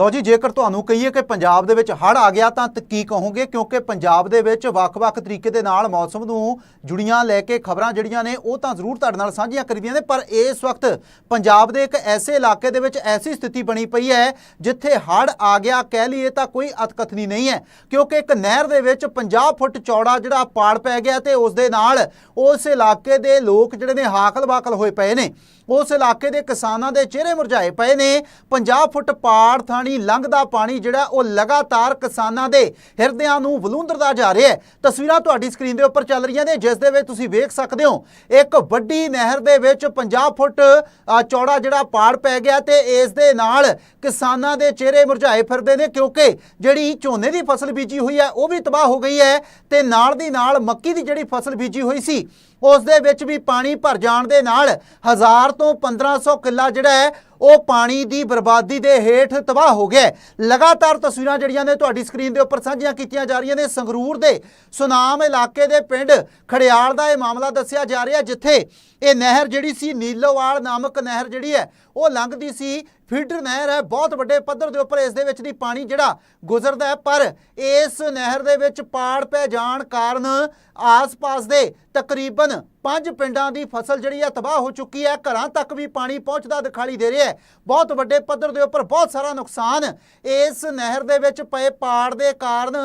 ਲਓ ਜੀ, ਜੇਕਰ ਤੁਹਾਨੂੰ ਕਹੀਏ ਕਿ ਪੰਜਾਬ ਦੇ ਵਿੱਚ ਹੜ੍ਹ ਆ ਗਿਆ ਤਾਂ ਕੀ ਕਹੋਗੇ? ਕਿਉਂਕਿ ਪੰਜਾਬ ਦੇ ਵਿੱਚ ਵੱਖ-ਵੱਖ ਤਰੀਕੇ ਦੇ ਨਾਲ ਮੌਸਮ ਨੂੰ ਜੁੜੀਆਂ ਲੈ ਕੇ ਖਬਰਾਂ ਜਿਹੜੀਆਂ ਨੇ, ਉਹ ਤਾਂ ਜ਼ਰੂਰ ਤੁਹਾਡੇ ਨਾਲ ਸਾਂਝੀਆਂ ਕਰੀਦੀਆਂ ਨੇ, ਪਰ ਇਸ ਵਕਤ ਪੰਜਾਬ ਦੇ ਇੱਕ ਐਸੇ ਇਲਾਕੇ ਦੇ ਵਿੱਚ ਐਸੀ ਸਥਿਤੀ ਬਣੀ ਪਈ ਹੈ, ਜਿੱਥੇ ਹੜ੍ਹ ਆ ਗਿਆ, ਕਹਿ ਲਈਏ ਤਾਂ ਕੋਈ ਅਤਕਥਨੀ ਨਹੀਂ ਹੈ। ਕਿਉਂਕਿ ਇੱਕ ਨਹਿਰ ਦੇ ਵਿੱਚ 50 ਫੁੱਟ ਚੌੜਾ ਜਿਹੜਾ ਪਾੜ ਪੈ ਗਿਆ ਤੇ ਉਸ ਦੇ ਨਾਲ ਉਸ ਇਲਾਕੇ ਦੇ ਲੋਕ ਜਿਹੜੇ ਨੇ ਹਾਕਲ-ਬਾਕਲ ਹੋਏ ਪਏ ਨੇ। ਉਸ ਇਲਾਕੇ ਦੇ ਕਿਸਾਨਾਂ ਦੇ ਚਿਹਰੇ ਮੁਰਝਾਏ ਪਏ ਨੇ। 50 ਫੁੱਟ ਪਾੜ ਥਾਣੀ ਲੰਘਦਾ ਪਾਣੀ ਜਿਹੜਾ ਉਹ ਲਗਾਤਾਰ ਕਿਸਾਨਾਂ ਦੇ ਹਿਰਦਿਆਂ ਨੂੰ ਵਲੂੰਦਰਦਾ ਜਾ ਰਿਹਾ ਹੈ। ਤਸਵੀਰਾਂ ਤੁਹਾਡੀ ਸਕਰੀਨ ਦੇ ਉੱਪਰ ਚੱਲ ਰਹੀਆਂ ਨੇ, ਜਿਸ ਦੇ ਵਿੱਚ ਤੁਸੀਂ ਵੇਖ ਸਕਦੇ ਹੋ, ਇੱਕ ਵੱਡੀ ਨਹਿਰ ਦੇ ਵਿੱਚ 50 ਫੁੱਟ ਚੌੜਾ ਜਿਹੜਾ ਪਾੜ ਪੈ ਗਿਆ ਤੇ ਇਸ ਦੇ ਨਾਲ ਕਿਸਾਨਾਂ ਦੇ ਚਿਹਰੇ ਮੁਰਝਾਏ ਫਿਰਦੇ ਨੇ, ਕਿਉਂਕਿ ਜਿਹੜੀ ਝੋਨੇ ਦੀ ਫਸਲ ਬੀਜੀ ਹੋਈ ਹੈ, ਉਹ ਵੀ ਤਬਾਹ ਹੋ ਗਈ ਹੈ ਤੇ ਨਾਲ ਦੀ ਨਾਲ ਮੱਕੀ ਦੀ ਜਿਹੜੀ ਫਸਲ ਬੀਜੀ ਹੋਈ ਸੀ ਉਸ ਦੇ ਵਿੱਚ ਵੀ ਪਾਣੀ ਭਰ ਜਾਣ ਦੇ ਨਾਲ 1000 ਤੋਂ 1500 ਕਿੱਲਾ ਜਿਹੜਾ ਹੈ, ਉਹ ਪਾਣੀ ਦੀ ਬਰਬਾਦੀ ਦੇ ਹੇਠ ਤਬਾਹ ਹੋ ਗਿਆ ਲਗਾਤਾਰ ਤਸਵੀਰਾਂ ਜਿਹੜੀਆਂ ਨੇ ਤੁਹਾਡੀ ਸਕਰੀਨ ਦੇ ਉੱਪਰ ਸਾਂਝੀਆਂ ਕੀਤੀਆਂ ਜਾ ਰਹੀਆਂ ਨੇ। ਸੰਗਰੂਰ ਦੇ ਸੁਨਾਮ ਇਲਾਕੇ ਦੇ ਪਿੰਡ ਖੜਿਆਲ ਦਾ ਇਹ ਮਾਮਲਾ ਦੱਸਿਆ ਜਾ ਰਿਹਾ, ਜਿੱਥੇ ਇਹ ਨਹਿਰ ਜਿਹੜੀ ਸੀ, ਨੀਲੋਵਾਲ ਨਾਮਕ ਨਹਿਰ ਜਿਹੜੀ ਹੈ, ਉਹ ਲੰਘਦੀ ਸੀ। ਫੀਡਰ ਨਹਿਰ ਹੈ, ਬਹੁਤ ਵੱਡੇ ਪੱਧਰ ਦੇ ਉੱਪਰ ਇਸ ਦੇ ਵਿੱਚ ਦੀ ਪਾਣੀ ਜਿਹੜਾ ਗੁਜ਼ਰਦਾ ਹੈ, ਪਰ ਇਸ ਨਹਿਰ ਦੇ ਵਿੱਚ ਪਾੜ ਪੈ ਜਾਣ ਕਾਰਨ ਆਸ-ਪਾਸ ਦੇ ਤਕਰੀਬਨ ਪੰਜ ਪਿੰਡਾਂ ਦੀ ਫਸਲ ਜਿਹੜੀ ਹੈ, ਤਬਾਹ ਹੋ ਚੁੱਕੀ ਹੈ। ਘਰਾਂ ਤੱਕ ਵੀ ਪਾਣੀ ਪਹੁੰਚਦਾ ਦਿਖਾਈ ਦੇ ਰਿਹਾ ਹੈ। ਬਹੁਤ ਵੱਡੇ ਪੱਧਰ ਦੇ ਉੱਪਰ ਬਹੁਤ ਸਾਰਾ ਨੁਕਸਾਨ ਇਸ ਨਹਿਰ ਦੇ ਵਿੱਚ ਪਏ ਪਾੜ ਦੇ ਕਾਰਨ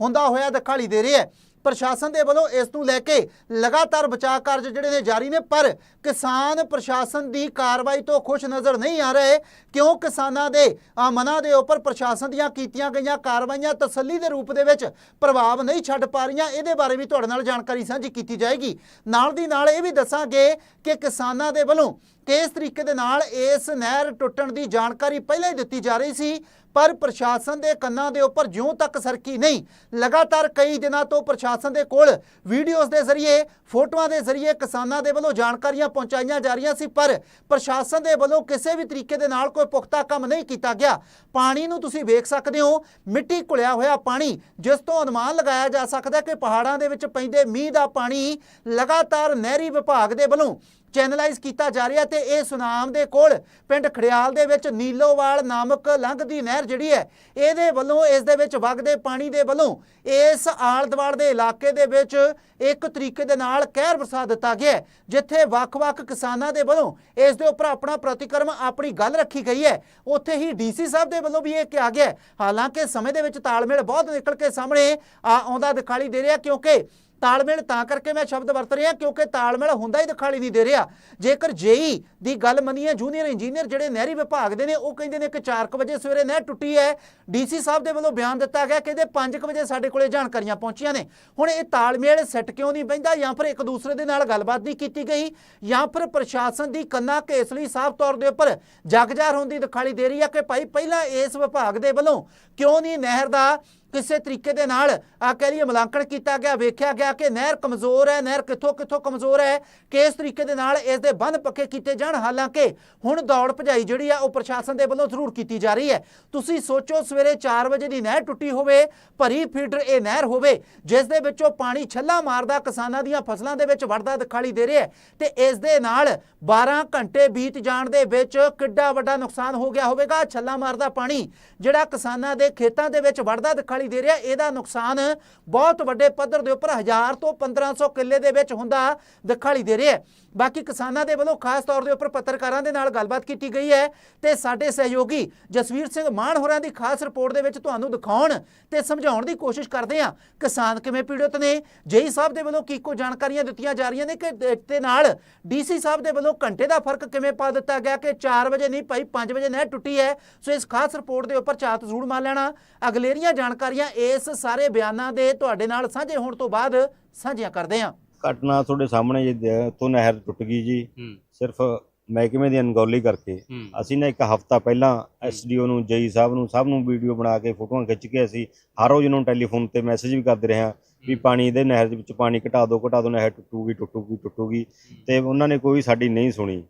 ਹੁੰਦਾ ਹੋਇਆ ਦਿਖਾਈ ਦੇ ਰਿਹਾ ਹੈ। ਪ੍ਰਸ਼ਾਸਨ ਦੇ ਵੱਲੋਂ ਇਸ ਨੂੰ ਲੈ ਕੇ ਲਗਾਤਾਰ ਬਚਾਅ ਕਾਰਜ ਜਿਹੜੇ ਨੇ ਜਾਰੀ ਨੇ, ਪਰ ਕਿਸਾਨ ਪ੍ਰਸ਼ਾਸਨ ਦੀ ਕਾਰਵਾਈ ਤੋਂ ਖੁਸ਼ ਨਜ਼ਰ ਨਹੀਂ ਆ ਰਹੇ, ਕਿਉਂ ਕਿਸਾਨਾਂ ਦੇ ਮਨਾਂ ਦੇ ਉੱਪਰ ਪ੍ਰਸ਼ਾਸਨ ਦੀਆਂ ਕੀਤੀਆਂ ਗਈਆਂ ਕਾਰਵਾਈਆਂ ਤਸੱਲੀ ਦੇ ਰੂਪ ਦੇ ਵਿੱਚ ਪ੍ਰਭਾਵ ਨਹੀਂ ਛੱਡ ਪਾ ਰਹੀਆਂ, ਇਹਦੇ ਬਾਰੇ ਵੀ ਤੁਹਾਡੇ ਨਾਲ ਜਾਣਕਾਰੀ ਸਾਂਝੀ ਕੀਤੀ ਜਾਏਗੀ। ਨਾਲ ਦੀ ਨਾਲ ਇਹ ਵੀ ਦੱਸਾਂਗੇ ਕਿ ਕਿਸਾਨਾਂ ਦੇ ਵੱਲੋਂ ਕਿਸ ਤਰੀਕੇ ਦੇ ਨਾਲ ਇਸ ਨਹਿਰ ਟੁੱਟਣ ਦੀ ਜਾਣਕਾਰੀ ਪਹਿਲਾਂ ਹੀ ਦਿੱਤੀ ਜਾ ਰਹੀ ਸੀ ਪਰ ਪ੍ਰਸ਼ਾਸਨ ਦੇ ਕੰਨਾਂ ਦੇ ਉੱਪਰ ਜਿਉਂ ਤੱਕ ਸਰਕੀ ਨਹੀਂ, ਲਗਾਤਾਰ ਕਈ ਦਿਨਾਂ ਤੋਂ ਪ੍ਰਸ਼ਾਸਨ ਦੇ ਕੋਲ ਵੀਡੀਓਜ਼ ਦੇ ਜ਼ਰੀਏ, ਫੋਟੋਆਂ ਦੇ ਜ਼ਰੀਏ ਕਿਸਾਨਾਂ ਦੇ ਵੱਲੋਂ ਜਾਣਕਾਰੀਆਂ ਪਹੁੰਚਾਈਆਂ ਜਾ ਰਹੀਆਂ ਸੀ, ਪਰ ਪ੍ਰਸ਼ਾਸਨ ਦੇ ਵੱਲੋਂ ਕਿਸੇ ਵੀ ਤਰੀਕੇ ਦੇ ਨਾਲ ਕੋਈ ਪੁਖਤਾ ਕੰਮ ਨਹੀਂ ਕੀਤਾ ਗਿਆ। ਪਾਣੀ ਨੂੰ ਤੁਸੀਂ ਵੇਖ ਸਕਦੇ ਹੋ, ਮਿੱਟੀ ਘੁਲਿਆ ਹੋਇਆ ਪਾਣੀ, ਜਿਸ ਤੋਂ ਅਨੁਮਾਨ ਲਗਾਇਆ ਜਾ ਸਕਦਾ ਕਿ ਪਹਾੜਾਂ ਦੇ ਵਿੱਚ ਪੈਂਦੇ ਮੀਂਹ ਦਾ ਪਾਣੀ ਲਗਾਤਾਰ ਨਹਿਰੀ ਵਿਭਾਗ ਦੇ ਵੱਲੋਂ ਚੈਨਲਾਈਜ਼ ਕੀਤਾ ਜਾ ਰਿਹਾ ਤੇ ਇਹ ਸੁਨਾਮ ਦੇ ਕੋਲ ਪਿੰਡ ਖੜਿਆਲ ਦੇ ਵਿੱਚ ਨੀਲੋਵਾਲ ਨਾਮਕ ਲੰਘਦੀ ਨਹਿਰ ਜਿਹੜੀ ਹੈ, ਇਹਦੇ ਵੱਲੋਂ, ਇਸ ਦੇ ਵਿੱਚ ਵਗਦੇ ਪਾਣੀ ਦੇ ਵੱਲੋਂ, ਇਸ ਆਲ ਦੁਆਲ ਦੇ ਇਲਾਕੇ ਦੇ ਵਿੱਚ ਇੱਕ ਤਰੀਕੇ ਦੇ ਨਾਲ ਕਹਿਰ ਵਰਸਾ ਦਿੱਤਾ ਗਿਆ ਜਿੱਥੇ ਵੱਖ-ਵੱਖ ਕਿਸਾਨਾਂ ਦੇ ਵੱਲੋਂ ਇਸ ਦੇ ਉੱਪਰ ਆਪਣਾ ਪ੍ਰਤੀਕਰਮ, ਆਪਣੀ ਗੱਲ ਰੱਖੀ ਗਈ ਹੈ। ਉੱਥੇ ਹੀ ਡੀਸੀ ਸਾਹਿਬ ਦੇ ਵੱਲੋਂ ਵੀ ਇਹ ਕਿਹਾ ਗਿਆ ਹਾਲਾਂਕਿ ਸਮੇਂ ਦੇ ਵਿੱਚ ਤਾਲਮੇਲ ਬਹੁਤ ਨਿਕਲ ਕੇ ਸਾਹਮਣੇ ਆ ਆਉਂਦਾ ਦਿਖਾਈ ਦੇ ਰਿਹਾ ਕਿਉਂਕਿ ਤਾਲਮੇਲ ਤਾਂ ਕਰਕੇ ਮੈਂ ਸ਼ਬਦ ਵਰਤ ਰਿਹਾ, ਕਿਉਂਕਿ ਤਾਲਮੇਲ ਹੁੰਦਾ ਹੀ ਦਿਖਾਲੀ ਨਹੀਂ ਦੇ ਰਿਹਾ। ਜੇਕਰ ਜੇਈ ਦੀ ਗੱਲ ਮੰਨੀਏ, ਜੂਨੀਅਰ ਇੰਜੀਨੀਅਰ ਜਿਹੜੇ ਨਹਿਰੀ ਵਿਭਾਗ ਦੇ ਨੇ, ਉਹ ਕਹਿੰਦੇ ਨੇ ਕਿ 4:00 ਵਜੇ ਸਵੇਰੇ ਨਹਿਰ ਟੁੱਟੀ ਹੈ। ਡੀਸੀ ਸਾਹਿਬ ਦੇ ਵੱਲੋਂ ਬਿਆਨ ਦਿੱਤਾ ਗਿਆ ਕਹਿੰਦੇ ਇਹਦੇ 5:00 ਵਜੇ ਸਾਡੇ ਕੋਲੇ ਜਾਣਕਾਰੀਆਂ ਪਹੁੰਚੀਆਂ ਨੇ। ਹੁਣ ਇਹ ਤਾਲਮੇਲ ਸੈੱਟ ਕਿਉਂ ਨਹੀਂ ਬੈਂਦਾ ਜਾਂ ਫਿਰ ਇੱਕ ਦੂਸਰੇ ਦੇ ਨਾਲ ਗੱਲਬਾਤ ਨਹੀਂ ਕੀਤੀ ਗਈ? ਜਾਂ ਫਿਰ ਪ੍ਰਸ਼ਾਸਨ ਦੀ ਕੰਨਾ ਘੇਸ ਲਈ ਸਾਫ਼ ਤੌਰ ਦੇ ਉੱਪਰ ਜਗਜਾਰ ਹੁੰਦੀ ਦਿਖਾਲੀ ਦੇ ਰਹੀ ਹੈ ਕਿ ਭਾਈ ਪਹਿਲਾਂ ਇਸ ਵਿਭਾਗ ਦੇ ਵੱਲੋਂ ਕਿਉਂ ਨਹੀਂ ਨਹਿਰ ਦਾ ਕਿਸੇ ਤਰੀਕੇ ਦੇ ਨਾਲ ਆ ਕਹਿ ਲਈਏ ਮੁਲਾਂਕਣ ਕੀਤਾ ਗਿਆ, ਵੇਖਿਆ ਗਿਆ ਕਿ ਨਹਿਰ ਕਮਜ਼ੋਰ ਹੈ, ਨਹਿਰ ਕਿੱਥੋਂ ਕਿੱਥੋਂ ਕਮਜ਼ੋਰ ਹੈ ਕਿਸ ਤਰੀਕੇ ਦੇ ਨਾਲ ਇਸ ਦੇ ਬੰਦ ਪੱਕੇ ਕੀਤੇ ਜਾਣ। ਹਾਲਾਂਕਿ ਹੁਣ ਦੌੜ ਭਜਾਈ ਜਿਹੜੀ ਆ, ਉਹ ਪ੍ਰਸ਼ਾਸਨ ਦੇ ਵੱਲੋਂ ਜ਼ਰੂਰ ਕੀਤੀ ਜਾ ਰਹੀ ਹੈ। ਤੁਸੀਂ ਸੋਚੋ ਸਵੇਰੇ 4 ਵਜੇ ਦੀ ਨਹਿਰ ਟੁੱਟੀ ਹੋਵੇ, ਭਰੀ ਫੀਡਰ ਇਹ ਨਹਿਰ ਹੋਵੇ, ਜਿਸ ਦੇ ਵਿੱਚੋਂ ਪਾਣੀ ਛੱਲਾ ਮਾਰਦਾ ਕਿਸਾਨਾਂ ਦੀਆਂ ਫਸਲਾਂ ਦੇ ਵਿੱਚ ਵੜਦਾ ਦਿਖਾਈ ਦੇ ਰਿਹਾ ਹੈ ਤੇ ਇਸ ਦੇ ਨਾਲ 12 ਘੰਟੇ ਬੀਤ ਜਾਣ ਦੇ ਵਿੱਚ ਕਿੱਡਾ ਵੱਡਾ ਨੁਕਸਾਨ ਹੋ ਗਿਆ ਹੋਵੇਗਾ। ਛੱਲਾ ਮਾਰਦਾ ਪਾਣੀ ਜਿਹੜਾ ਕਿਸਾਨਾਂ ਦੇ ਖੇਤਾਂ ਦੇ ਵਿੱਚ ਵੜਦਾ ਦਿਖਾਈ ਦੇ ਰਿਹਾ। ਇਹਦਾ ਨੁਕਸਾਨ ਬਹੁਤ ਵੱਡੇ ਪੱਧਰ ਦੇ ਉੱਪਰ 1000 ਤੋਂ 1500 ਕਿੱਲੇ ਦੇ ਵਿੱਚ ਹੁੰਦਾ ਦਿਖਾਈ ਦੇ ਰਿਹਾ। ਬਾਕੀ ਕਿਸਾਨਾਂ ਦੇ ਵੱਲੋਂ ਖਾਸ ਤੌਰ ਦੇ ਉੱਪਰ ਪੱਤਰਕਾਰਾਂ ਦੇ ਨਾਲ ਗੱਲਬਾਤ ਕੀਤੀ ਗਈ ਹੈ ਤੇ ਸਾਡੇ ਸਹਿਯੋਗੀ ਜਸਵੀਰ ਸਿੰਘ ਮਾਨ ਹੋਰਾਂ ਦੀ ਖਾਸ ਰਿਪੋਰਟ ਦੇ ਵਿੱਚ ਤੁਹਾਨੂੰ ਦਿਖਾਉਣ ਤੇ ਸਮਝਾਉਣ ਦੀ ਕੋਸ਼ਿਸ਼ ਕਰਦੇ ਹਾਂ। ਕਿਸਾਨ ਕਿਵੇਂ ਪੀੜਤ ਨੇ? ਜੇਈ ਸਾਹਿਬ ਦੇ ਵੱਲੋਂ ਕੀ ਕੋ ਜਾਣਕਾਰੀਆਂ ਦਿੱਤੀਆਂ ਜਾ ਰਹੀਆਂ ਨੇ ਕਿ ਤੇ ਨਾਲ ਡੀਸੀ ਸਾਹਿਬ ਦੇ ਵੱਲੋਂ ਘੰਟੇ ਦਾ ਫ਼ਰਕ ਕਿਵੇਂ ਪਾ ਦਿੱਤਾ ਗਿਆ ਕਿ 4 ਵਜੇ ਨਹੀਂ ਭਾਈ 5 ਵਜੇ ਨਹਿਰ ਟੁੱਟੀ ਹੈ। ਸੋ ਇਸ ਖਾਸ ਰਿਪੋਰਟ ਦੇ ਉੱਪਰ ਚਾਤ ਜ਼ਰੂਰ ਮਾਰ ਲੈਣਾ। ਅਗਲੇਰੀਆਂ ਜਾਣਕਾਰੀ ਜਾਣਕਾਰੀਆਂ ਇਸ ਸਾਰੇ ਬਿਆਨਾਂ ਦੇ ਤੁਹਾਡੇ ਨਾਲ ਸਾਂਝੇ ਹੋਣ ਤੋਂ ਬਾਅਦ ਸਾਂਝੀਆਂ ਕਰਦੇ ਹਾਂ। ਘਟਨਾ ਤੁਹਾਡੇ ਸਾਹਮਣੇ ਤੋਂ ਨਹਿਰ ਟੁੱਟ ਗਈ ਜੀ। ਸਿਰਫ ਮਹਿਕਮੇ ਦੀ ਅਣਗੌਲੀ ਕਰਕੇ। ਅਸੀਂ ਨਾ ਇੱਕ ਹਫਤਾ ਪਹਿਲਾਂ ਐਸਡੀਓ ਨੂੰ ਜਈ ਸਾਹਿਬ ਨੂੰ ਸਭ ਨੂੰ ਵੀਡੀਓ ਬਣਾ ਕੇ ਫੋਟੋਆਂ ਖਿੱਚ ਕੇ ਅਸੀਂ ਹਰ ਰੋਜ਼ ਉਹਨਾਂ ਨੂੰ ਟੈਲੀਫੋਨ ਤੇ ਮੈਸੇਜ ਵੀ ਕਰਦੇ ਰਹੇ ਹਾਂ ਵੀ ਪਾਣੀ ਦੇ ਨਹਿਰ ਦੇ ਵਿੱਚ ਪਾਣੀ ਘਟਾ ਦਿਓ ਘਟਾ ਦਿਓ ਨਹਿਰ ਟੁੱਟੂਗੀ ਟੁੱਟੂਗੀ ਟੁੱਟੂਗੀ। ਤੇ ਉਹਨਾਂ ਨੇ ਕੋਈ ਸਾਡੀ ਨਹੀਂ ਸੁਣੀ।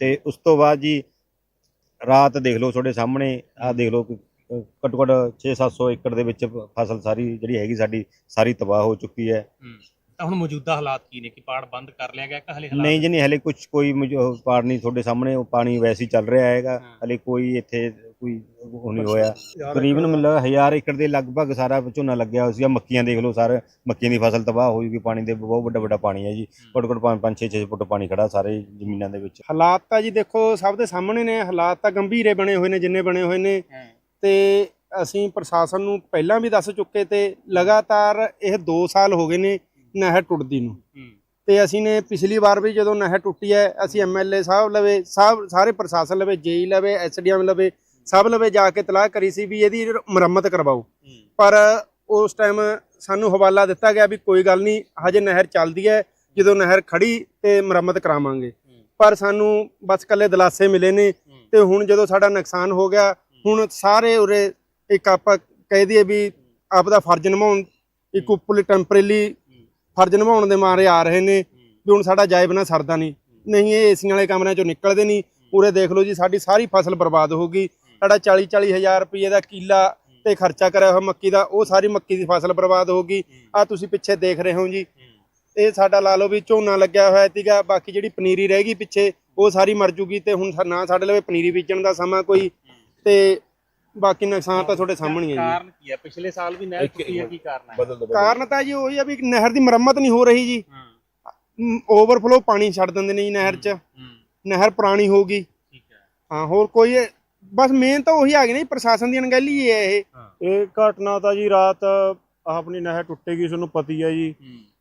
ਤੇ ਉਸ ਤੋਂ ਬਾਅਦ ਜੀ ਰਾਤ ਦੇਖ ਲਓ ਤੁਹਾਡੇ ਸਾਹਮਣੇ ਆਹ ਦੇਖ ਲਓ ਘੱਟੋ ਘੱਟ 6-700 ਏਕੜ ਦੇ ਵਿੱਚ ਫਸਲ ਸਾਰੀ ਜਿਹੜੀ ਹੈਗੀ ਸਾਡੀ ਸਾਰੀ ਤਬਾਹ ਹੋ ਚੁੱਕੀ ਹੈ। ਹੂੰ। ਤਾਂ ਹੁਣ ਮੌਜੂਦਾ ਹਾਲਾਤ ਕੀ ਨੇ? ਕਿ ਪਾੜ ਬੰਦ ਕਰ ਲਿਆ ਗਿਆ ਕਿ ਹਲੇ ਹਾਲਾਤ ਨਹੀਂ ਜੀ ਨਹੀਂ ਹਲੇ ਕੁਝ ਕੋਈ ਮੌਜੂ- ਪਾੜ ਨਹੀਂ ਤੁਹਾਡੇ ਸਾਹਮਣੇ ਉਹ ਪਾਣੀ ਵੈਸੇ ਹੀ ਚੱਲ ਰਿਹਾ ਹੈਗਾ। ਹਾਂ। ਹਲੇ ਕੋਈ ਇੱਥੇ ਕੋਈ ਉਹ ਨਹੀਂ ਹੋਇਆ। ਤਕਰੀਬਨ ਮਤਲਬ 1000 ਏਕੜ ਦੇ ਲਗਭਗ ਸਾਰਾ ਝੋਨਾ ਲੱਗਿਆ ਹੋਇਆ ਸੀ ਮੱਕੀਆਂ ਦੇਖ ਲਓ ਸਰ ਮੱਕੀਆਂ ਦੀ ਫਸਲ ਤਬਾਹ ਹੋਈ ਗਈ ਪਾਣੀ ਦੇ ਬਹੁਤ ਵੱਡਾ ਵੱਡਾ ਪਾਣੀ ਹੈ ਜੀ। ਘੱਟੋ ਘੱਟ 5 5 6 6 ਫੁੱਟ ਪਾਣੀ ਖੜਾ ਸਾਰੇ ਜ਼ਮੀਨਾਂ ਦੇ ਵਿੱਚ। ਹਾਲਾਤ ਤਾਂ ਜੀ ਦੇਖੋ ਸਭ ਦੇ ਸਾਹਮਣੇ ਨੇ। ਹਾਲਾਤ ਤਾਂ ਗੰਭੀਰੇ ਬਣੇ ਹੋਏ ਨੇ ਜਿੰਨੇ ਬਣੇ ਹੋਏ ਨੇ। ਤੇ ਅਸੀਂ ਪ੍ਰਸ਼ਾਸਨ ਨੂੰ ਪਹਿਲਾਂ ਵੀ ਦੱਸ ਚੁੱਕੇ ਤੇ ਲਗਾਤਾਰ ਇਹ 2 ਸਾਲ ਹੋ ਗਏ ਨੇ ਨਹਿਰ ਟੁੱਟਦੀ ਨੂੰ। ਤੇ ਅਸੀਂ ਨੇ ਪਿਛਲੀ ਵਾਰ ਵੀ ਜਦੋਂ ਨਹਿਰ ਟੁੱਟੀ ਹੈ ਅਸੀਂ ਐਮਐਲਏ ਸਾਹਿਬ ਲਵੇ ਸਭ ਸਾਰੇ ਪ੍ਰਸ਼ਾਸਨ ਲਵੇ ਜੇਈ ਲਵੇ ਐਸਡੀਐਮ ਲਵੇ ਸਭ ਲਵੇ ਜਾ ਕੇ ਤਲਾਹ ਕਰੀ ਸੀ ਵੀ ਇਹਦੀ ਮੁਰੰਮਤ ਕਰਵਾਓ। ਪਰ ਉਸ ਟਾਈਮ ਸਾਨੂੰ ਹਵਾਲਾ ਦਿੱਤਾ ਗਿਆ ਵੀ ਕੋਈ ਗੱਲ ਨਹੀਂ ਹਜੇ ਨਹਿਰ ਚੱਲਦੀ ਹੈ ਜਦੋਂ ਨਹਿਰ ਖੜੀ ਤੇ ਮੁਰੰਮਤ ਕਰਾਵਾਂਗੇ। ਪਰ ਸਾਨੂੰ ਬਸ ਕੱਲੇ ਦਲਾਸੇ ਮਿਲੇ ਨੇ ਤੇ ਹੁਣ ਜਦੋਂ ਸਾਡਾ ਨੁਕਸਾਨ ਹੋ ਗਿਆ ਹੁਣ ਸਾਰੇ ਉਰੇ ਇੱਕ ਆਪਾਂ ਕਹਿ ਦਈਏ ਵੀ ਆਪ ਦਾ ਫਰਜ਼ ਨਿਭਾਉਣ ਇੱਕ ਉੱਪਰਲੀ ਟੈਂਪਰੇਰੀ ਫਰਜ਼ ਨਿਭਾਉਣ ਦੇ ਮਾਰੇ ਆ ਰਹੇ ਨੇ ਵੀ ਹੁਣ ਸਾਡਾ ਜਾਇਬ ਨਾ ਸਰਦਾ ਨਹੀਂ। ਨਹੀਂ ਇਹ ਏਸੀਆਂ ਵਾਲੇ ਕਮਰਿਆਂ ਚੋਂ ਨਿਕਲਦੇ ਨਹੀਂ। ਉਰੇ ਦੇਖ ਲਓ ਜੀ ਸਾਡੀ ਸਾਰੀ ਫਸਲ ਬਰਬਾਦ ਹੋ ਗਈ। ਸਾਡਾ 40 40 ਹਜ਼ਾਰ ਰੁਪਏ ਦਾ ਕਿੱਲਾ ਤੇ ਖਰਚਾ ਕਰਿਆ ਹੋਇਆ ਮੱਕੀ ਦਾ ਉਹ ਸਾਰੀ ਮੱਕੀ ਦੀ ਫਸਲ ਬਰਬਾਦ ਹੋ ਗਈ। ਆ ਤੁਸੀਂ ਪਿੱਛੇ ਦੇਖ ਰਹੇ ਹੋ ਜੀ। ਇਹ ਸਾਡਾ ਲਾ ਲਓ ਵੀ ਝੋਨਾ ਲੱਗਿਆ ਹੋਇਆ ਸੀਗਾ ਬਾਕੀ ਜਿਹੜੀ ਪਨੀਰੀ ਰਹਿ ਗਈ ਪਿੱਛੇ ਉਹ ਸਾਰੀ ਮਰ ਜੂਗੀ ਤੇ ਹੁਣ ਨਾ ਸਾਡੇ ਲਵੇ ਪਨੀਰੀ ਬੀਜਣ ਦਾ ਸਮਾਂ ਕੋਈ ਤੇ ਬਾਕੀ ਨੁਕਸਾਨ ਤਾਂ ਤੁਹਾਡੇ ਸਾਹਮਣੇ ਹੀ ਹੈ ਕਾਰਨ ਕੀ ਹੈ ਪਿਛਲੇ ਸਾਲ ਵੀ ਨਹਿਰ ਟੁੱਟੀ ਹੈ ਕੀ ਕਾਰਨ ਹੈ ਜੀ ਕਾਰਨ ਤਾਂ ਜੀ ਉਹੀ ਆ ਵੀ ਨਹਿਰ ਦੀ ਮੁਰੰਮਤ ਨਹੀਂ ਹੋ ਰਹੀ ਜੀ। ਓਵਰਫਲੋ ਪਾਣੀ ਛੱਡ ਦਿੰਦੇ ਨੇ ਜੀ ਨਹਿਰ 'ਚ। ਨਹਿਰ ਪੁਰਾਣੀ ਹੋ ਗਈ। ਠੀਕ ਹੈ। ਹਾਂ ਹੋਰ ਕੋਈ ਇਹ- ਬਸ ਮੇਨ ਤਾਂ ਉਹੀ ਆ ਗਈ ਨਾ ਜੀ ਪ੍ਰਸ਼ਾਸਨ ਦੀ ਅਣਗਹਿਲੀ ਹੀ ਹੈ। ਇਹ ਇਹ ਘਟਨਾ ਤਾਂ ਜੀ ਰਾਤ ਆਪਣੀ ਨਹਿਰ ਟੁੱਟੇਗੀ ਤੁਹਾਨੂੰ ਪਤੀ ਹੈ ਜੀ।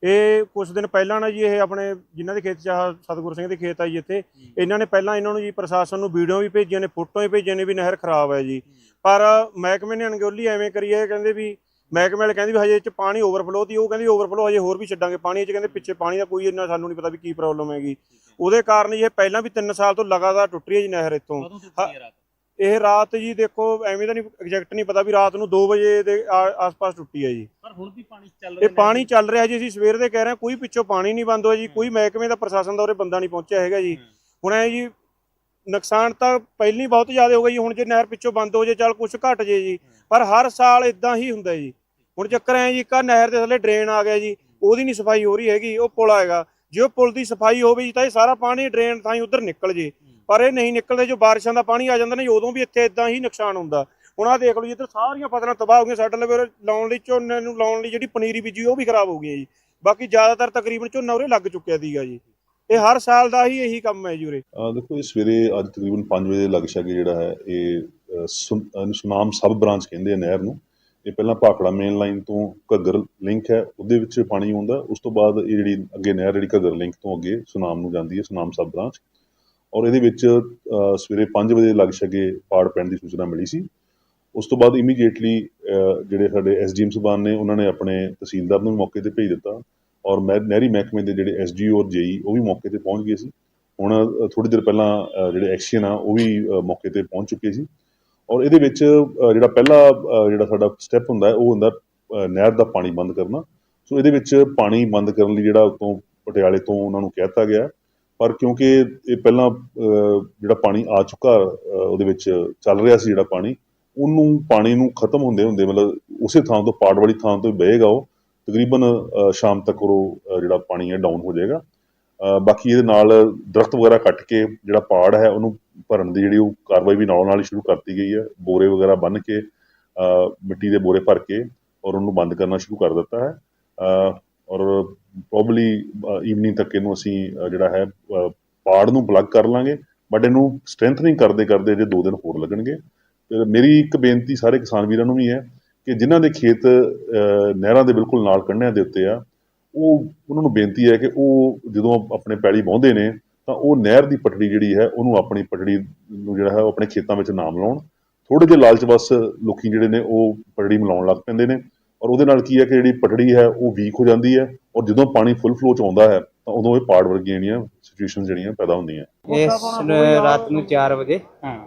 ਇਹ ਕੁਝ ਦਿਨ ਪਹਿਲਾਂ ਨਾ ਜੀ ਇਹ ਆਪਣੇ ਜਿਨ੍ਹਾਂ ਦੇ ਖੇਤ ਚ ਆਹ ਸਤਿਗੁਰ ਸਿੰਘ ਦੇ ਖੇਤ ਆ ਜੀ ਇੱਥੇ ਇਹਨਾਂ ਨੇ ਪਹਿਲਾਂ ਇਹਨਾਂ ਨੂੰ ਜੀ ਪ੍ਰਸ਼ਾਸਨ ਨੂੰ ਵੀਡੀਓ ਵੀ ਭੇਜੀਆਂ ਨੇ ਫੋਟੋਆਂ ਵੀ ਭੇਜੀਆਂ ਨੇ ਵੀ ਨਹਿਰ ਖਰਾਬ ਹੈ ਜੀ। ਪਰ ਮਹਿਕਮੇ ਨੇ ਅਣਗੌਲੀ ਐਵੇਂ ਕਰੀ ਹੈ ਕਹਿੰਦੇ ਵੀ ਮਹਿਕਮੇ ਵਾਲੇ ਕਹਿੰਦੇ ਵੀ ਹਜੇ ਇਹ ਚ ਪਾਣੀ ਓਵਰਫਲੋ ਦੀ ਉਹ ਕਹਿੰਦੀ ਓਵਰਫਲੋ ਹਜੇ ਹੋਰ ਵੀ ਛੱਡਾਂਗੇ ਪਾਣੀ ਇਹ ਚ ਕਹਿੰਦੇ ਪਿੱਛੇ ਪਾਣੀ ਦਾ ਕੋਈ ਇੰਨਾ ਸਾਨੂੰ ਨਹੀਂ ਪਤਾ ਵੀ ਕੀ ਪ੍ਰੋਬਲਮ ਹੈਗੀ। ਉਹਦੇ ਕਾਰਨ ਜੀ ਇਹ ਪਹਿਲਾਂ ਵੀ 3 ਸਾਲ ਤੋਂ ਲਗਾਤਾਰ ਟੁੱਟ ਰਹੀ ਹੈ ਜੀ ਨਹਿਰ ਇੱਥੋਂ। ਇਹ ਰਾਤ ਜੀ ਦੇਖੋ ਐਵੇਂ ਤਾਂ ਨਹੀਂ ਐਗਜ਼ੈਕਟ ਨਹੀਂ ਪਤਾ ਵੀ ਰਾਤ ਨੂੰ 2 ਵਜੇ ਦੇ ਆ- ਆਸ-ਪਾਸ ਟੁੱਟੀ ਹੈ ਜੀ। ਪਰ ਹੁਣ ਵੀ ਪਾਣੀ ਚੱਲ ਰਿਹਾ ਇਹ ਪਾਣੀ ਚੱਲ ਰਿਹਾ ਜੀ ਅਸੀਂ ਸਵੇਰ ਦੇ ਕਹਿ ਰਹੇ ਹਾਂ ਕੋਈ ਪਿੱਛੋਂ ਪਾਣੀ ਨਹੀਂ ਬੰਦ ਹੋਇਆ ਜੀ ਕੋਈ ਮਹਿਕਮੇ ਦਾ ਪ੍ਰਸ਼ਾਸਨ ਦਾ ਉਰੇ ਬੰਦਾ ਨਹੀਂ ਪਹੁੰਚਿਆ ਹੈਗਾ ਜੀ। ਹੁਣ ਐ ਜੀ ਨੁਕਸਾਨ ਤਾਂ ਪਹਿਲਾਂ ਹੀ ਬਹੁਤ ਜ਼ਿਆਦਾ ਹੋ ਗਿਆ ਜੀ ਹੁਣ ਜੇ ਨਹਿਰ ਪਿੱਛੋਂ ਬੰਦ ਹੋ ਜੇ ਚੱਲ ਕੁਝ ਘਟ ਜੇ ਜੀ। ਪਰ ਹਰ ਸਾਲ ਇਦਾਂ ਹੀ ਹੁੰਦਾ ਜੀ। ਹੁਣ ਚੱਕਰ ਐ ਜੀ ਇੱਕ ਆਹ ਨਹਿਰ ਦੇ ਥੱਲੇ ਡਰੇਨ ਆ ਗਿਆ ਜੀ ਉਹਦੀ ਨਹੀਂ ਸਫ਼ਾਈ ਹੋ ਰਹੀ ਹੈਗੀ ਉਹ ਪੁਲ ਆਏਗਾ। ਜੇ ਉਹ ਪੁਲ ਦੀ ਸਫ਼ਾਈ ਹੋਵੇ ਜੀ ਤਾਂ ਇਹ ਸਾਰਾ ਪਾਣੀ ਡਰੇਨ ਥਾਂ ਉਧਰ ਨਿਕਲ ਜੇ। ਪਰ ਇਹ ਨਹੀਂ ਨਿਕਲਦੇ, ਜੋ ਬਾਰਿਸ਼ਾਂ ਦਾ ਪਾਣੀ ਆ ਜਾਂਦਾ ਨਾ ਉਦੋਂ ਵੀ ਇੱਥੇ ਇਦਾਂ ਹੀ ਨੁਕਸਾਨ ਹੁੰਦਾ। ਹੁਣ ਆਹ ਦੇਖ ਲਓ ਜੀ, ਇੱਧਰ ਸਾਰੀਆਂ ਫਸਲਾਂ ਤਬਾਹ ਹੋ ਗਈਆਂ, ਸਾਡੇ ਲਈ ਲਾਉਣ ਲਈ, ਝੋਨੇ ਨੂੰ ਲਾਉਣ ਲਈ ਜਿਹੜੀ ਪਨੀਰੀ ਬੀਜੀ ਉਹ ਵੀ ਖਰਾਬ ਹੋ ਗਈ ਹੈ ਜੀ। ਬਾਕੀ ਜ਼ਿਆਦਾਤਰ ਤਕਰੀਬਨ ਝੋਨਾ ਉਰੇ ਲੱਗ ਚੁੱਕਿਆ ਸੀਗਾ ਜੀ। ਇਹ ਹਰ ਸਾਲ ਦਾ ਹੀ ਇਹੀ ਕੰਮ ਹੈ ਜੀ ਦੇਖੋ, ਇਹ ਸਵੇਰੇ ਅੱਜ ਤਕਰੀਬਨ 5 ਵਜੇ ਦੇ ਲਗ ਜਿਹੜਾ ਹੈ, ਇਹ ਸੁਨਾਮ ਸਬ ਬ੍ਰਾਂਚ ਕਹਿੰਦੇ ਆ ਨਹਿਰ ਨੂੰ। ਇਹ ਪਹਿਲਾਂ ਭਾਖੜਾ ਮੇਨ ਲਾਈਨ ਤੋਂ ਘੱਗਰ ਲਿੰਕ ਹੈ, ਉਹਦੇ ਵਿੱਚ ਪਾਣੀ ਆਉਂਦਾ, ਉਸ ਤੋਂ ਬਾਅਦ ਇਹ ਜਿਹੜੀ ਅੱਗੇ ਨਹਿਰ ਜਿਹੜੀ ਘੱਗਰ ਲਿੰਕ ਤੋਂ ਅੱਗੇ ਸੁਨਾਮ ਨੂੰ ਜਾਂਦੀ ਹੈ, ਸੁਨਾਮ ਸਬ ਬ੍ਰਾਂਚ। ਔਰ ਇਹਦੇ ਵਿੱਚ ਸਵੇਰੇ 5 ਵਜੇ ਲਗ ਛਾਗੇ ਪਾੜ ਪੈਣ ਦੀ ਸੂਚਨਾ ਮਿਲੀ ਸੀ। ਉਸ ਤੋਂ ਬਾਅਦ ਇਮੀਡੀਏਟਲੀ ਜਿਹੜੇ ਸਾਡੇ ਐਸਡੀਐਮ ਸਬਾਨ ਨੇ, ਉਹਨਾਂ ਨੇ ਆਪਣੇ ਤਹਿਸੀਲਦਾਰ ਨੂੰ ਵੀ ਮੌਕੇ ਤੇ ਭੇਜ ਦਿੱਤਾ। ਔਰ ਮਹਿ- ਨਹਿਰੀ ਮਹਿਕਮੇ ਦੇ ਜਿਹੜੇ ਐਸਡੀਓ ਔਰ ਜੇਈ ਉਹ ਵੀ ਮੌਕੇ ਤੇ ਪਹੁੰਚ ਗਏ ਸੀ। ਹੁਣ ਥੋੜੀ ਦੇਰ ਪਹਿਲਾਂ ਜਿਹੜੇ ਐਕਸ਼ਨ ਆ, ਉਹ ਵੀ ਮੌਕੇ ਤੇ ਪਹੁੰਚ ਚੁੱਕੇ ਸੀ। ਔਰ ਇਹਦੇ ਵਿੱਚ ਜਿਹੜਾ ਪਹਿਲਾ ਜਿਹੜਾ ਸਾਡਾ ਸਟੈਪ ਹੁੰਦਾ ਹੈ, ਉਹ ਹੁੰਦਾ ਨਹਿਰ ਦਾ ਪਾਣੀ ਬੰਦ ਕਰਨਾ। ਸੋ ਇਹਦੇ ਵਿੱਚ ਪਾਣੀ ਬੰਦ ਕਰਨ ਲਈ ਜਿਹੜਾ ਉਤੋਂ ਪਟਿਆਲੇ ਤੋਂ ਉਹਨਾਂ ਨੂੰ ਕਹਿ ਦਿੱਤਾ ਗਿਆ। ਪਰ ਕਿਉਂਕਿ ਇਹ ਪਹਿਲਾਂ ਜਿਹੜਾ ਪਾਣੀ ਆ ਚੁੱਕਾ ਉਹਦੇ ਵਿੱਚ ਚੱਲ ਰਿਹਾ ਸੀ ਜਿਹੜਾ ਪਾਣੀ, ਉਹਨੂੰ ਪਾਣੀ ਨੂੰ ਖਤਮ ਹੁੰਦੇ ਹੁੰਦੇ ਮਤਲਬ ਉਸੇ ਥਾਂ ਤੋਂ, ਪਾੜ ਵਾਲੀ ਥਾਂ ਤੋਂ ਬਹੇਗਾ ਉਹ। ਤਕਰੀਬਨ ਸ਼ਾਮ ਤੱਕ ਉਹ ਜਿਹੜਾ ਪਾਣੀ ਹੈ ਡਾਊਨ ਹੋ ਜਾਏਗਾ। ਬਾਕੀ ਇਹਦੇ ਨਾਲ ਦਰਖਤ ਵਗੈਰਾ ਕੱਟ ਕੇ ਜਿਹੜਾ ਪਾੜ ਹੈ, ਉਹਨੂੰ ਭਰਨ ਦੀ ਜਿਹੜੀ ਉਹ ਕਾਰਵਾਈ ਵੀ ਨਾਲ ਨਾਲ ਹੀ ਸ਼ੁਰੂ ਕਰਤੀ ਗਈ ਹੈ। ਬੋਰੇ ਵਗੈਰਾ ਬੰਨ ਕੇ ਮਿੱਟੀ ਦੇ ਬੋਰੇ ਭਰ ਕੇ ਔਰ ਉਹਨੂੰ ਬੰਦ ਕਰਨਾ ਸ਼ੁਰੂ ਕਰ ਦਿੱਤਾ ਹੈ। ਔਰ ਪ੍ਰੋਬਬਲੀ ਈਵਨਿੰਗ ਤੱਕ ਇਹਨੂੰ ਅਸੀਂ ਜਿਹੜਾ ਹੈ ਪਾੜ ਨੂੰ ਪਲੱਗ ਕਰ ਲਾਂਗੇ ਬਟ ਇਹਨੂੰ ਸਟਰੈਂਥਨਿੰਗ ਕਰਦੇ ਕਰਦੇ ਜੇ 2 ਦਿਨ ਹੋਰ ਲੱਗਣਗੇ। ਤੇ ਮੇਰੀ ਇੱਕ ਬੇਨਤੀ ਸਾਰੇ ਕਿਸਾਨ ਵੀਰਾਂ ਨੂੰ ਵੀ ਹੈ ਕਿ ਜਿਨ੍ਹਾਂ ਦੇ ਖੇਤ ਨਹਿਰਾਂ ਦੇ ਬਿਲਕੁਲ ਨਾਲ ਕੰਢਿਆਂ ਦੇ ਉੱਤੇ ਆ, ਉਹ, ਉਹਨਾਂ ਨੂੰ ਬੇਨਤੀ ਹੈ ਕਿ ਉਹ ਜਦੋਂ ਆਪਣੇ ਪੈਲੀ ਵਾਹੁੰਦੇ ਨੇ, ਤਾਂ ਉਹ ਨਹਿਰ ਦੀ ਪਟੜੀ ਜਿਹੜੀ ਹੈ, ਉਹਨੂੰ ਆਪਣੀ ਪਟੜੀ ਨੂੰ ਜਿਹੜਾ ਹੈ, ਉਹ ਆਪਣੇ ਖੇਤਾਂ ਵਿੱਚ ਨਾਮ ਲਾਉਣ ਥੋੜੇ ਜਿਹੇ ਲਾਲਚ ਬਸ ਲੋਕੀ ਜਿਹੜੇ ਨੇ, ਉਹ ਪਟੜੀ ਮਿਲਾਉਣ ਲੱਗ ਪੈਂਦੇ ਨੇ। ਔਰ ਉਹਦੇ ਨਾਲ ਕੀ ਹੈ ਕਿ ਜਿਹੜੀ ਪਟੜੀ ਹੈ, ਉਹ ਵੀਕ ਹੋ ਜਾਂਦੀ ਹੈ। ਔਰ ਜਦੋਂ ਪਾਣੀ ਫੁੱਲ ਫਲੋ ਚ ਆਉਂਦਾ ਹੈ ਤਾਂ ਉਦੋਂ ਇਹ ਪਾੜ ਵਰਗੀਆਂ ਜਿਹੜੀਆਂ ਸਿਚੁਏਸ਼ਨਸ ਜਿਹੜੀਆਂ ਪੈਦਾ ਹੁੰਦੀਆਂ। ਇਸ ਰਾਤ ਨੂੰ 4 ਵਜੇ। ਹਾਂ।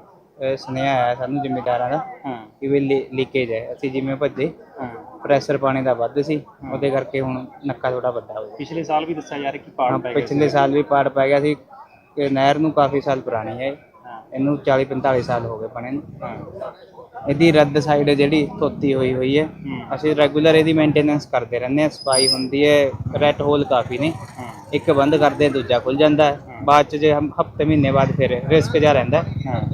ਇਹ ਸੁਨੇਹਾ ਆਇਆ ਸਾਨੂੰ ਜ਼ਿਮੀਂਦਾਰਾਂ ਦਾ ਹਾਂ। ਕਿ ਵੀ ਲੀਕੇਜ ਹੈ। ਅਸੀਂ ਜਿਵੇਂ ਭੱਜੇ ਹਾਂ। ਪ੍ਰੈਸ਼ਰ ਪਾਣੀ ਦਾ ਵੱਧ ਸੀ ਉਹਦੇ ਕਰਕੇ ਹੁਣ ਨੱਕਾ ਥੋੜਾ ਵੱਡਾ ਹੋ ਗਿਆ। ਪਿਛਲੇ ਸਾਲ ਵੀ ਦੱਸਿਆ ਜਾ ਰਿਹਾ ਕਿ ਪਾੜ ਹਾਂ, ਪੈ ਗਿਆ ਪਿਛਲੇ ਸਾਲ ਵੀ ਪਾੜ ਪੈ ਗਿਆ ਸੀ। ਕਿ ਨਹਿਰ ਨੂੰ ਕਾਫੀ ਸਾਲ ਪੁਰਾਣੀ ਹੈ। ਇਹ। ਹਾਂ। ਇਹਨੂੰ 40 45 ਸਾਲ ਹੋ ਗਏ ਬਣੇ ਨੂੰ। ਹਾਂ। ਇਹਦੀ ਰੱਦ ਸਾਈਡ ਜਿਹੜੀ ਧੋਤੀ ਹੋਈ ਹੋਈ ਹੈ। ਅਸੀਂ ਰੈਗੂਲਰ ਇਹਦੀ ਮੇਨਟੇਨੈਂਸ ਕਰਦੇ ਰਹਿੰਦੇ ਹਾਂ। ਸਫ਼ਾਈ ਹੁੰਦੀ ਹੈ ਰੈਟ ਹੋਲ ਕਾਫੀ ਨੇ। ਇੱਕ ਬੰਦ ਕਰਦੇ ਦੂਜਾ ਖੁੱਲ ਜਾਂਦਾ ਹੈ। ਬਾਅਦ ਚ ਜੇ ਹਮ ਹਫ਼ਤੇ ਮਹੀਨੇ ਬਾਅਦ ਫਿਰ ਰਿਸਕ ਜਾ ਰਹਿੰਦਾ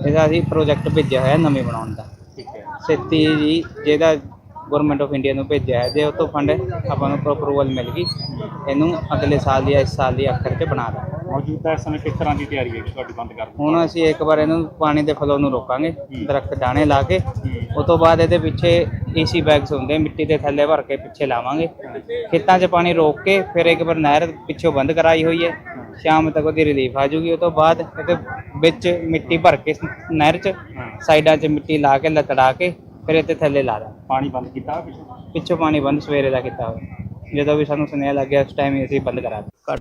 ਇਹਦਾ ਅਸੀਂ ਪ੍ਰੋਜੈਕਟ ਭੇਜਿਆ ਹੋਇਆ ਨਵੇਂ ਬਣਾਉਣ ਦਾ। ਠੀਕ ਹੈ। ਜੀ ਜਿਹਦਾ ਗਵਰਨਮੈਂਟ ਆਫ ਇੰਡੀਆ ਨੂੰ ਭੇਜਿਆ ਹੈ ਜੇ ਉਹ ਤੋਂ ਫੰਡ ਆਪਾਂ ਨੂੰ ਅਪਰੂਵਲ ਮਿਲ ਗਈ ਇਹਨੂੰ ਅਗਲੇ ਸਾਲ ਦੀ ਇਸ ਸਾਲ ਦੀ ਆਖਰ 'ਚ ਬਣਾ ਦਾਂ ਮੌਜੂਦਾ ਇਸ ਸਮੇਂ ਕਿਸ ਤਰ੍ਹਾਂ ਦੀ ਤਿਆਰੀ ਹੈ ਤੁਹਾਡੀ ਬੰਦ ਕਰਨ ਦੀ? ਹੁਣ ਅਸੀਂ ਇੱਕ ਵਾਰ ਇਹਨੂੰ ਪਾਣੀ ਦੇ ਫਲੋ ਨੂੰ ਰੋਕਾਂਗੇ ਦਰਖਤ ਦਾਣੇ ਲਾ ਕੇ। ਉਸ ਤੋਂ ਬਾਅਦ ਇਹਦੇ ਪਿੱਛੇ ਏਸੀ ਬੈਗਸ ਹੁੰਦੇ ਮਿੱਟੀ ਦੇ ਥੱਲੇ ਭਰ ਕੇ ਪਿੱਛੇ ਲਾਵਾਂਗੇ। ਖੇਤਾਂ 'ਚ ਪਾਣੀ ਰੋਕ ਕੇ ਫਿਰ ਇੱਕ ਵਾਰ ਨਹਿਰ ਪਿੱਛੋਂ ਬੰਦ ਕਰਾਈ ਹੋਈ ਹੈ। ਸ਼ਾਮ ਤੱਕ ਉਹਦੀ ਰਿਲੀਫ ਆ ਜੂਗੀ। ਉਸ ਤੋਂ ਬਾਅਦ ਇਹਦੇ ਵਿੱਚ ਮਿੱਟੀ ਭਰ ਕੇ ਨਹਿਰ 'ਚ ਸਾਈਡਾਂ 'ਚ ਮਿੱਟੀ ਲਾ ਕੇ ਲਤੜਾ ਕੇ ਫਿਰ ਇੱਥੇ ਥੱਲੇ ਲਾ ਦਾਂ ਪਾਣੀ ਬੰਦ ਕੀਤਾ ਪਿੱਛੋਂ? ਪਿੱਛੋਂ ਪਾਣੀ ਬੰਦ ਸਵੇਰੇ ਦਾ ਕੀਤਾ ਹੋਇਆ। ਜਦੋਂ ਵੀ ਸਾਨੂੰ ਸੁਨੇਹਾ ਲੱਗਿਆ ਉਸ ਟਾਈਮ ਹੀ ਅਸੀਂ ਬੰਦ ਕਰਾ ਦਿੱਤਾ।